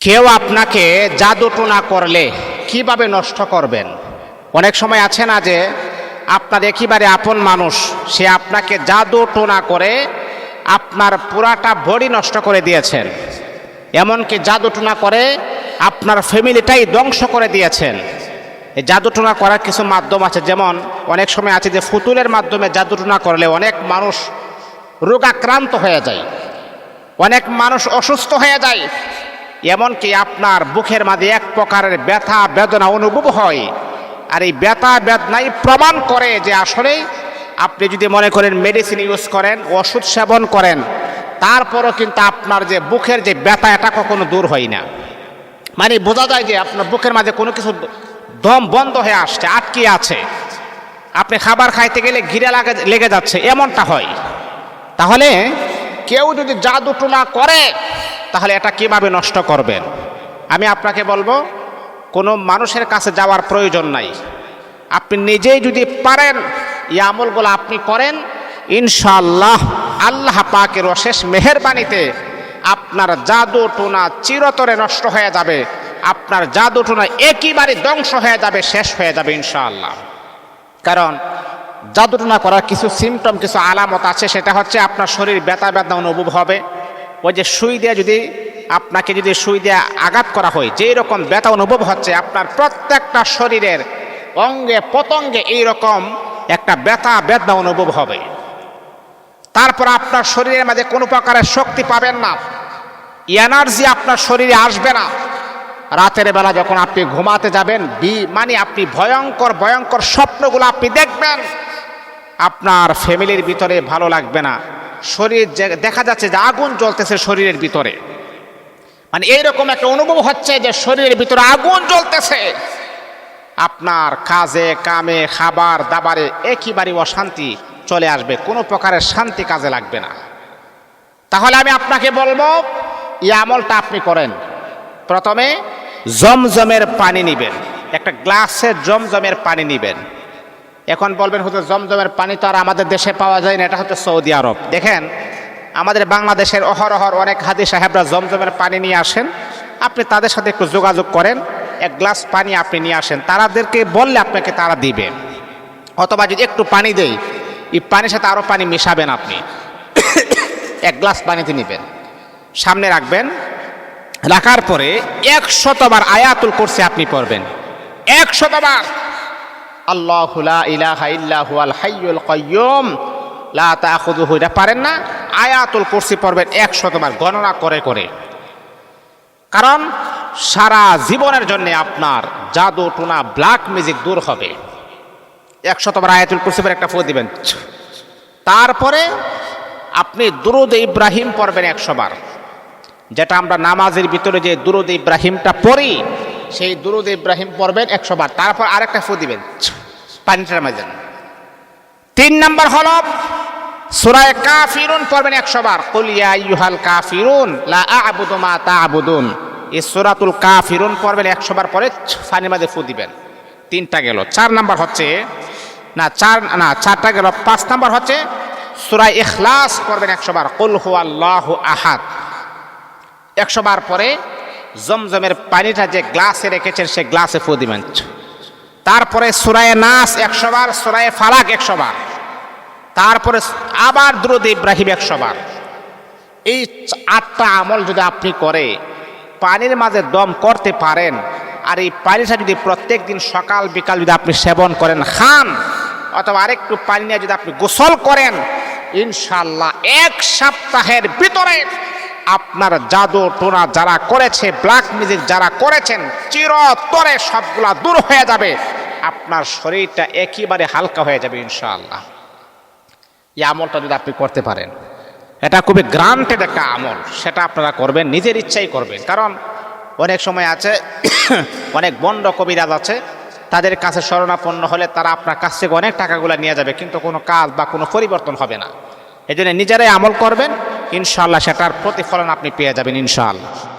কেউ আপনাকে জাদুটোনা করলে কীভাবে নষ্ট করবেন? অনেক সময় আছে না যে, আপনার একেবারে আপন মানুষ, সে আপনাকে জাদু টোনা করে আপনার পুরাটা বডি নষ্ট করে দিয়েছেন। এমনকি জাদু টোনা করে আপনার ফ্যামিলিটাই ধ্বংস করে দিয়েছেন। এই জাদু টোনা করার কিছু মাধ্যম আছে, যেমন অনেক সময় আছে যে ফুতুলের মাধ্যমে জাদু টোনা করলে অনেক মানুষ রোগাক্রান্ত হয়ে যায়। অনেক মানুষ অসুস্থ হয়ে যায়। এমনকি আপনার বুকের মাঝে এক প্রকারের ব্যথা, বেদনা অনুভব হয়। আর এই ব্যথা, বেদনাই প্রমাণ করে যে আসলে আপনি যদি মনে করেন মেডিসিন ইউজ করেন, ওষুধ সেবন করেন, তারপরও কিন্তু আপনার যে বুকের যে ব্যথা, এটা কখনো দূর হয় না। মানে বোঝা যায় যে আপনার বুকের মাঝে কোনো কিছু দম বন্ধ হয়ে আসছে, আটকে আছে। আপনি খাবার খাইতে গেলে ঘিরে লাগে, লেগে যাচ্ছে, এমনটা হয়। তাহলে কেউ যদি জাদু টোনা করে তাহলে এটা কীভাবে নষ্ট করবেন? আমি আপনাকে বলব, কোনো মানুষের কাছে যাওয়ার প্রয়োজন নাই। আপনি নিজেই যদি পারেন, এই আমলগুলো আপনি করেন, ইনশাআল্লাহ আল্লাহ পাকের অশেষ মেহেরবানিতে আপনার জাদু টোনা চিরতরে নষ্ট হয়ে যাবে, আপনার জাদু টোনা একইবারে ধ্বংস হয়ে যাবে, শেষ হয়ে যাবে ইনশাআল্লাহ। কারণ জাদুটনা করার কিছু সিমটম কিছু আলামত আছে, সেটা হচ্ছে আপনার শরীর ব্যথা ব্যথা অনুভব হবে ওই যে সুই দিয়ে যদি আপনাকে যদি সুই দিয়ে আঘাত করা হয়, যেই রকম ব্যথা অনুভব হচ্ছে, আপনার প্রত্যেকটা শরীরের অঙ্গে পতঙ্গে এই রকম একটা ব্যথা বেদনা অনুভব হবে। তারপর আপনার শরীরের মাঝে কোনো প্রকারের শক্তি পাবেন না। এনার্জি আপনার শরীরে আসবে না। রাতের বেলা যখন আপনি ঘুমাতে যাবেন, বি মানে আপনি ভয়ঙ্কর ভয়ঙ্কর স্বপ্নগুলো আপনি দেখবেন। আপনার ফ্যামিলির ভিতরে ভালো লাগবে না। শরীর দেখা যাচ্ছে যে আগুন জ্বলতেছে শরীরের ভিতরে। মানে এইরকম একটা অনুভব হচ্ছে যে শরীরের ভিতরে আগুন জ্বলতেছে। আপনার কাজে, কামে, খাবার, দাবারে একইবারই অশান্তি চলে আসবে, কোনো প্রকারের শান্তি কাজে লাগবে না। তাহলে আমি আপনাকে বলব, এই আমলটা আপনি করেন। প্রথমে জমজমের পানি নিবেন, একটা গ্লাসে জমজমের পানি নিবেন। এখন বলবেন হচ্ছে জমজমের পানি তো আর আমাদের দেশে পাওয়া যায় না, এটা হচ্ছে সৌদি আরব। দেখেন, আমাদের বাংলাদেশের অহরহর অনেক হাদি সাহেবরা জমজমের পানি নিয়ে আসেন। আপনি তাদের সাথে একটু যোগাযোগ করেন, এক গ্লাস পানি আপনি নিয়ে আসেন। তারাদেরকে বললে আপনাকে তারা দিবে। অথবা যদি একটু পানি দেই, এই পানির সাথে আরও পানি মিশাবেন আপনি। এক গ্লাস পানিতে নেবেন। সামনে রাখবেন। রাখার পরে একশতবার আয়াতুল করছে আপনি পড়বেন। একশতবার আল্লাহ লা ইলাহা ইল্লাহু আল হাইয়ুল কাইয়ুম, লা তাখুযুহু। এটা পারেন না? আয়াতুল কুরসি পড়বেন একশতবার, গণনা করে করে। কারণ সারা জীবনের জন্য আপনার জাদু, টুনা ব্ল্যাক মিউজিক দূর হবে। একশতবার আয়াতুল কুরসি পরে একটা ফো দিবেন। তারপরে আপনি দুরুদ ইব্রাহিম পড়বেন একশোবার। যেটা আমরা নামাজের ভিতরে যে দুরুদ ইব্রাহিমটা পড়ি, সেই দুরুদ ইব্রাহিম পড়বেন একশোবার। তারপর আরেকটা ফু দিবেন। পানিটার মাঝে তিন নম্বর হল, সুরায় কাফিরুন পড়বেন একশো বার। কুলিয়া ইউহাল কাফিরুন, লা আবুদু মা তা'বুদুন। এই সূরাতুল কাফিরুন পড়বেন একশো বার পরে পানির মাঝে ফু দিবেন। তিনটা গেল। চার নাম্বার হচ্ছে, না, চার, না, চারটা গেল। পাঁচ নাম্বার হচ্ছে, সুরায় ইখলাস পড়বেন একশো বার। কুল হু আল্লাহ আহাদ। একশো বার পরে জমজমের পানিটা যে গ্লাসে রেখেছেন, সে গ্লাসে ফু দিবেন। তারপরে সুরায় নাস একশো বার সুরায় ফালাক একশো বার তারপরে আবার দ্রুদ ইব্রাহিম একশো বার এই আটটা আমল যদি আপনি করে, পানির মাঝে দম করতে পারেন, আর এই পানিটা যদি প্রত্যেক দিন সকাল, বিকাল যদি আপনি সেবন করেন, খান, অথবা আরেকটু পানি নিয়ে যদি আপনি গোসল করেন ইনশাল্লাহ এক সপ্তাহের ভিতরে আপনার জাদু টোনা যারা করেছে ব্ল্যাক মিউজিক যারা করেছেন, চিরতরে সবগুলা দূর হয়ে যাবে। আপনার শরীরটা একেবারে হালকা হয়ে যাবে ইনশাআল্লাহ। এই আমলটা যদি আপনি করতে পারেন, এটা খুবই গ্রান্টেড একটা আমল, সেটা আপনারা করবেন, নিজের ইচ্ছাই করবেন। কারণ অনেক সময় আছে, অনেক বন্ড কবিরাজ আছে, তাদের কাছে শরণাপন্ন হলে তারা আপনার কাছ থেকে অনেক টাকাগুলো নিয়ে যাবে, কিন্তু কোনো কাজ বা কোনো পরিবর্তন হবে না। এই জন্য নিজেরাই আমল করবেন ইনশাআল্লাহ সেটার প্রতিফলন আপনি পেয়ে যাবেন ইনশাআল্লাহ।